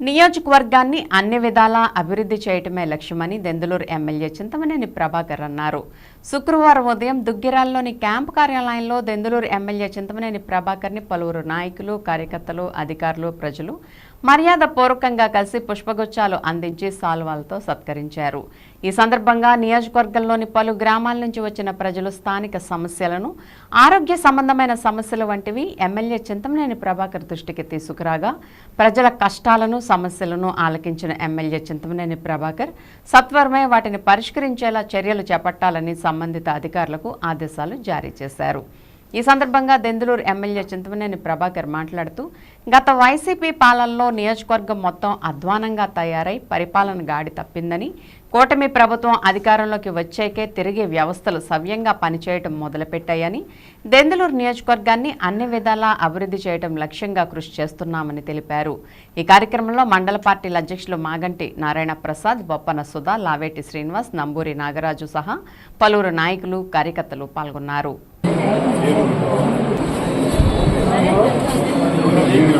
నియోజకవర్గాన్ని అన్ని విధాలా అభివృద్ధి చేయటమే లక్ష్యమని దెందులూరు ఎమ్మెల్యే చింతమనేని ప్రభాకర్ అన్నారు. శుక్రవారం ఉదయం దుగ్గిరాల్లోని క్యాంప్ కార్యాలయంలో దెందులూరు ఎమ్మెల్యే చింతమనేని ప్రభాకర్ని పలువురు నాయకులు కార్యకర్తలు అధికారులు ప్రజలు మర్యాద పూర్వకంగా కలిసి పుష్పగుచ్చాలు అందించి సాల్వాలతో సత్కరించారు. ఈ సందర్భంగా నియోజకవర్గంలోని పలు గ్రామాల నుంచి వచ్చిన ప్రజలు స్థానిక సమస్యలను ఆరోగ్య సంబంధమైన సమస్యలు వంటివి ఎమ్మెల్యే చింతమనేని ప్రభాకర్ దృష్టికి తీసుకురాగా ప్రజల కష్టాలను సమస్యలను ఆలకించిన ఎమ్మెల్యే చింతమనేని ప్రభాకర్ సత్వరమే వాటిని పరిష్కరించేలా చర్యలు చేపట్టాలని సంబంధిత అధికారులకు ఆదేశాలు జారీ చేశారు. ఈ సందర్భంగా దెందులూరు ఎమ్మెల్యే చింతమనేని ప్రభాకర్ మాట్లాడుతూ గత వైసీపీ పాలనలో నియోజకవర్గం మొత్తం అధ్వానంగా తయారై పరిపాలన గాడి తప్పిందని కూటమి ప్రభుత్వం అధికారంలోకి వచ్చాకే తిరిగి వ్యవస్థలు సవ్యంగా పనిచేయటం మొదలుపెట్టాయని దెందులూరు నియోజకవర్గాన్ని అన్ని విధాలా అభివృద్ధి చేయడం లక్ష్యంగా కృషి చేస్తున్నామని తెలిపారు. ఈ కార్యక్రమంలో మండల పార్టీల అధ్యక్షులు మాగంటి నారాయణ ప్రసాద్ బొప్పన సుధా లావేటి శ్రీనివాస్ నంబూరి నాగరాజు సహా పలువురు నాయకులు కార్యకర్తలు పాల్గొన్నారు.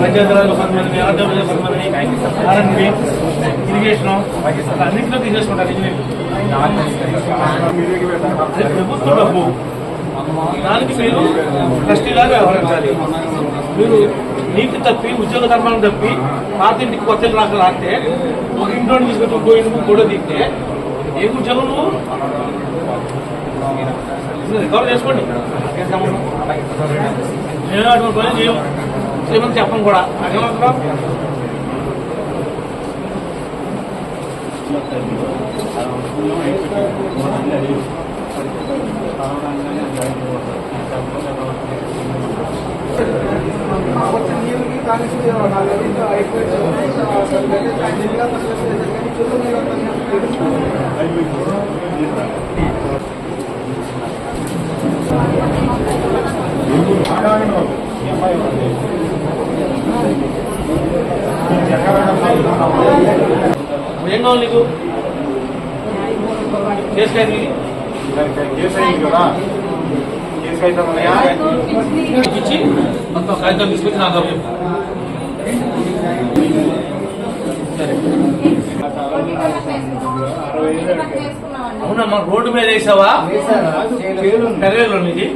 పంచాయతీరాజ్ కొంతమంది ఆర్డబ్ల్యూ కొంతమంది ఆర్ఎన్బి ఇరిగేషన్ అన్నింటిలో తీసేసుకుంటారు ఇంజనీర్లు ప్రభుత్వ డబ్బు దానికి మీరు ట్రస్టీలాగా వ్యవహరించాలి మీరు నీతి తప్పి ఉద్యోగ ధర్మాలను తప్పి పాత ఇంటికి కొత్త రాక రాస్తే ఒక ఇంట్లో తీసుకొచ్చి ఇంకో ఇంటికి గొడవ తీస్తే ఏ ఉద్యోగం నువ్వు రికవర్ చేసుకోండి నేను అటువంటి పని చేయం చేయమని చెప్పను కూడా అదేమంటున్నాం ఏం కావాలి నీకు చేసుకోవాలి ఇచ్చి మొత్తం కాగితం తీసుకొచ్చి నాకు. సరే అవునా మన రోడ్డు మీద వేసావా పెరవేలు నీది